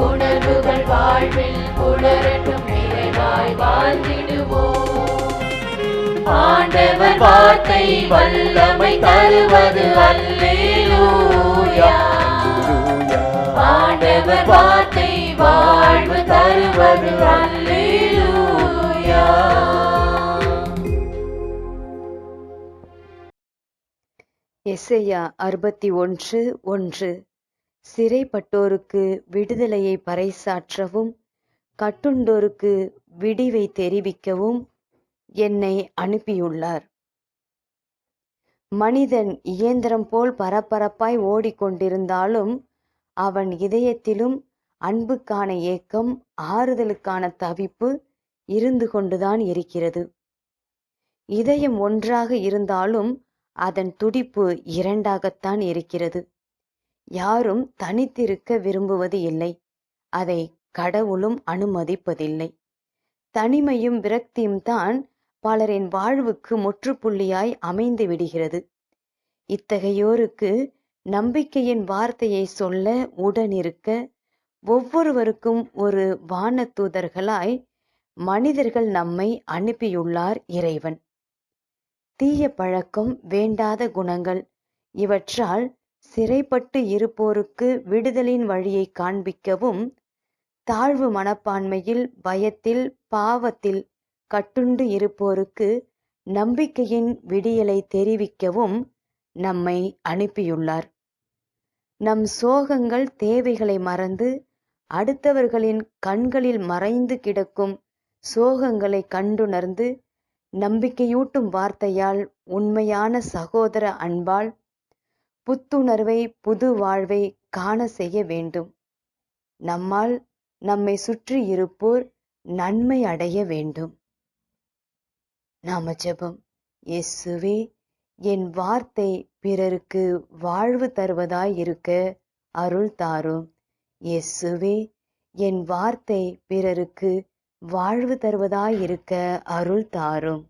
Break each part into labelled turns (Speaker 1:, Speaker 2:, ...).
Speaker 1: உணர்வுகள் வாழ்வில் புலரட்டும் நிறைவாய் வாழ்ந்திடுவோம். ஆண்டவர் வார்த்தை வல்லமை தருவது அல்லேலூயா. ஆண்டவர் வார்த்தை வாழ்வு தருவது அல்லேலூயா.
Speaker 2: எஸ்ஐயா அறுபத்தி ஒன்று ஒன்று. சிறைப்பட்டோருக்கு விடுதலையை பறைசாற்றவும் கட்டுண்டோருக்கு விடிவை தெரிவிக்கவும் என்னை அனுப்பியுள்ளார். மனிதன் இயந்திரம் போல் பரபரப்பாய் ஓடிக்கொண்டிருந்தாலும் அவன் இதயத்திலும் அன்புக்கான ஏக்கம் ஆறுதலுக்கான தவிப்பு இருந்து கொண்டுதான் இருக்கிறது. இதயம் ஒன்றாக இருந்தாலும் அதன் துடிப்பு இரண்டாகத்தான் இருக்கிறது. யாரும் தனித்திருக்க விரும்புவது இல்லை. அதை கடவுளும் அனுமதிப்பதில்லை. தனிமையும் விரக்தியும் தான் பலரின் வாழ்வுக்கு முற்றுப்புள்ளியாய் அமைந்து விடுகிறது. இத்தகையோருக்கு நம்பிக்கையின் வார்த்தையை சொல்ல உடனிருக்க ஒவ்வொருவருக்கும் ஒரு வானதூதர்களாய் மனிதர்கள் நம்மை அனுப்பியுள்ளார் இறைவன். தீய பழக்கம் வேண்டாத குணங்கள் இவற்றால் சிறைப்பட்டு இருப்போருக்கு விடுதலின் வழியை காண்பிக்கவும் தாழ்வு மனப்பான்மையில் பயத்தில் பாவத்தில் கட்டுண்டு இருப்போருக்கு நம்பிக்கையின் விடியலை தெரிவிக்கவும் நம்மை அனுப்பியுள்ளார். நம் சோகங்கள் தேவைகளை மறந்து அடுத்தவர்களின் கண்களில் மறைந்து கிடக்கும் சோகங்களை கண்டுணர்ந்து நம்பிக்கையூட்டும் வார்த்தையால் உண்மையான சகோதர அன்பால் புத்துணர்வை புது வாழ்வை காண செய்ய வேண்டும். நம்மால் நம்மை சுற்றி இருப்போர் நன்மை அடைய வேண்டும். நாம ஜெபம் இயேசுவே என் வார்த்தை பிறருக்கு வாழ்வு தருவதாய் இருக்க அருள் தாரும். இயேசுவே என் வார்த்தை பிறருக்கு வாழ்வு தருவதாய் இருக்க அருள் தாரும்.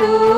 Speaker 1: तू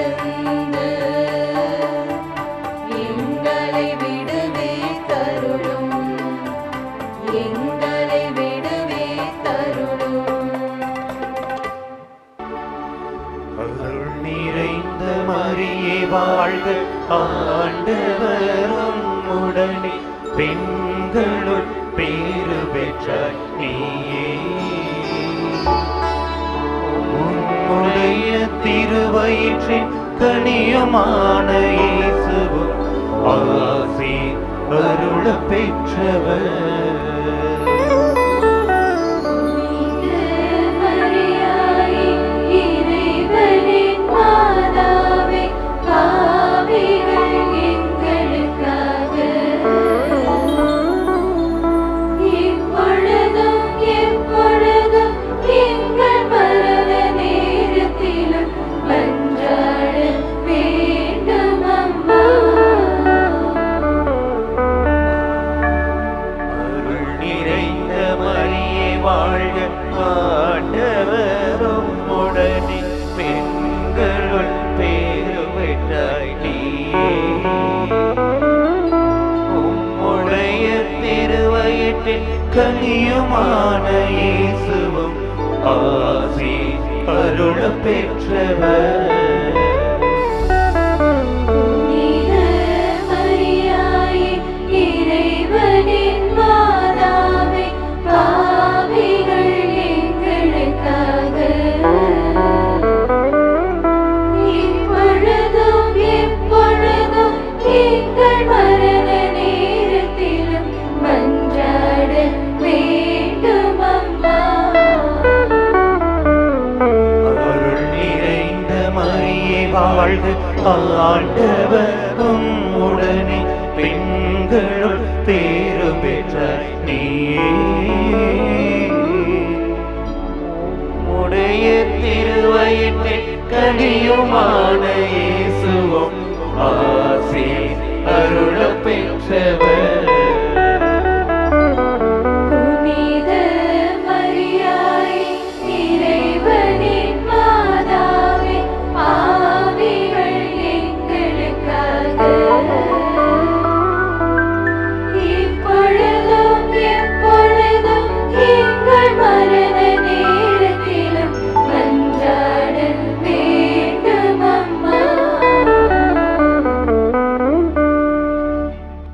Speaker 3: ஆண்டவரும் உடனே பெண்களுள் பேரு பெற்ற நீயே. உன்னுடைய திருவயிற்றின் கனியமான இயேசுவும் ஆசி அருள பெற்றவர். அருள வாழ்க ஆண்டவரும் உடனே பெண்களுள் பேரு பெற்ற நீயே. உடைய திருவயிற்றின் கனியுமான